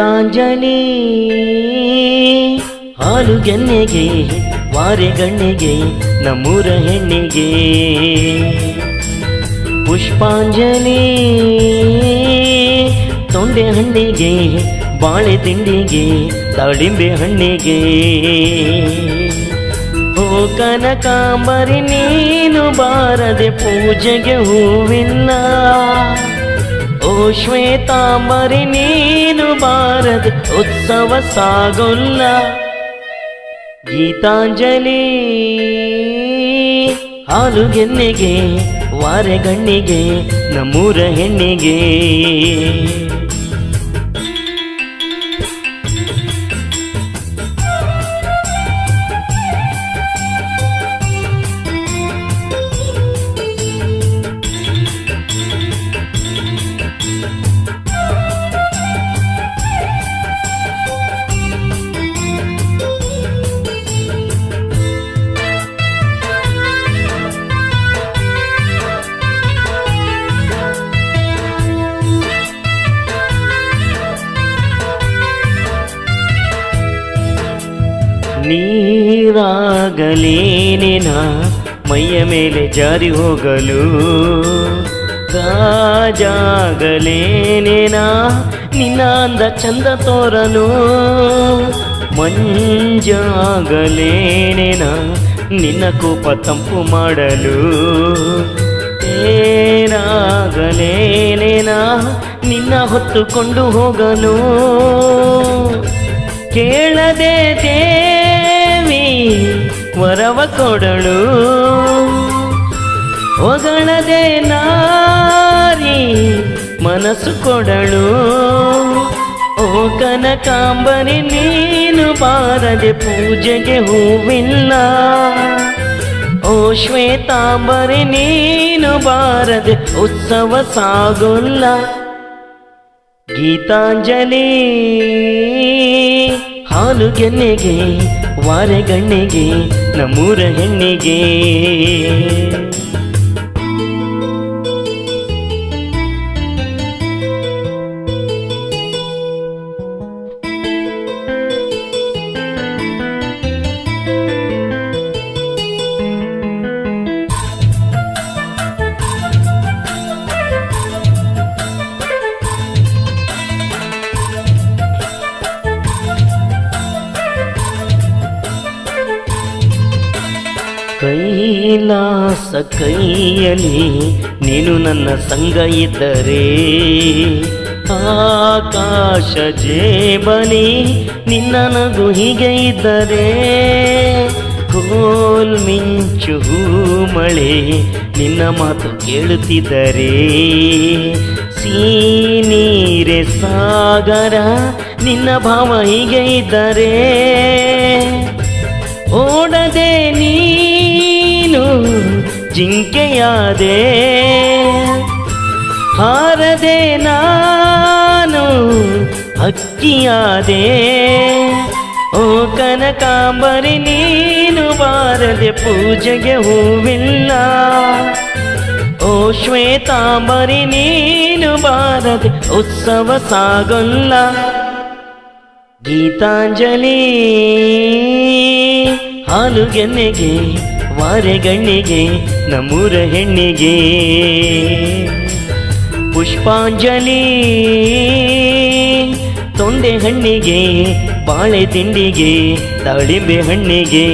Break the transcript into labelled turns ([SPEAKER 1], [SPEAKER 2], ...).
[SPEAKER 1] ಗೀತಾಂಜಲಿ ಹಾಲು ಗೆನ್ನೆಗೆ ವಾರೆಗಣ್ಣಿಗೆ ನಮ್ಮೂರ ಹೆಣ್ಣಿಗೆ. ಪುಷ್ಪಾಂಜಲಿ. ತೊಂಡೆ ಹಣ್ಣಿಗೆ, ಬಾಳೆ ತಿಂಡಿಗೆ, ದಾಳಿಂಬೆ ಹಣ್ಣಿಗೆ. ಓ ಕನಕಾಂಬರಿ, ನೀನು ಬಾರದೆ ಪೂಜೆಗೆ ಹೂವಿಲ್ಲ ಶ್ವೇತಾಂಬರಿ ನೀನು ಬಾರದ ಉತ್ಸವ ಸಾಗೊಲ್ಲ. ಗೀತಾಂಜಲಿ ಹಾಲು ಗೆನ್ನೆಗೆ ವಾರೆಗಣ್ಣಿಗೆ ನಮ್ಮೂರ ಹೆಣ್ಣಿಗೆ. ನೀರಾಗಲೇನಿನ? ಮೈಯ ಮೇಲೆ ಜಾರಿ ಹೋಗಲು ಗಾಜಾಗಲೇನೇನ ನಿನ್ನ ಅಂದ ಚಂದ ತೋರಲು ಮಂಜಾಗಲೇನೇನ? ನಿನ್ನ ಕೋಪ ತಂಪು ಮಾಡಲು ಏನಾಗಲೇನೇನ ನಿನ್ನ ಹೊತ್ತುಕೊಂಡು ಹೋಗಲು ಕೇಳದೆ ದೇವಿ ವರವ ಕೊಡಳು ಹೊಗಳದೆ ನಾರಿ ಮನಸ್ಸು ಕೊಡಳು ಓ ಕನಕಾಂಬರಿ, ನೀನು ಬಾರದೆ ಪೂಜೆಗೆ ಹೂವಿಲ್ಲ. ಓ ಶ್ವೇತಾಂಬರಿ, ನೀನು ಬಾರದೆ ಉತ್ಸವ ಸಾಗುಲ್ಲ. ಗೀತಾಂಜಲಿ. ಹಾಲು ಗೆನ್ನೆಗೆ ವಾರೆಗಣ್ಣಿಗೆ ನಮ್ಮೂರ ಹೆಣ್ಣಿಗೆ. ಕೈಲಾಸ ಕೈಯಲ್ಲಿ ನೀನು ನನ್ನ ಸಂಗ ಇದ್ದರೆ ಆಕಾಶ ಜೇಬನಿ ನಿನ್ನ ನಗು ಹೀಗೆ ಇದ್ದರೆ ಕೋಲ್ ಮಿಂಚು ಮಳೆ ನಿನ್ನ ಮಾತು ಕೇಳುತ್ತಿದ್ದರೆ ಸೀನೀರೆ ಸಾಗರ ನಿನ್ನ ಭಾವ ಹೀಗೆ ಇದ್ದರೆ ಓಡದೆ ನೀನು ಜಿಂಕೆಯಾದೆ, ಹಾರದೆ ನಾನು ಹಕ್ಕಿಯಾದೆ. ಓ ಕನಕಾಂಬರಿ, ನೀನು ಬಾರದೆ ಪೂಜೆಗೆ ಹೂವಿಲ್ಲ. ಓ ಶ್ವೇತಾಂಬರಿ, ನೀನು ಬಾರದೆ ಉತ್ಸವ ಸಾಗಲ್ಲ. ಗೀತಾಂಜಲಿ ಹಾಲು ಗೆನ್ನೆಗೆ ವಾರೆಗಣ್ಣಿಗೆ ನಮ್ಮೂರ ಹೆಣ್ಣಿಗೆ. ಪುಷ್ಪಾಂಜಲಿ ತೊಂಡೆ ಹಣ್ಣಿಗೆ ಬಾಳೆ ತಿಂಡಿಗೆ ದಾಳಿಂಬೆ ಹಣ್ಣಿಗೆ.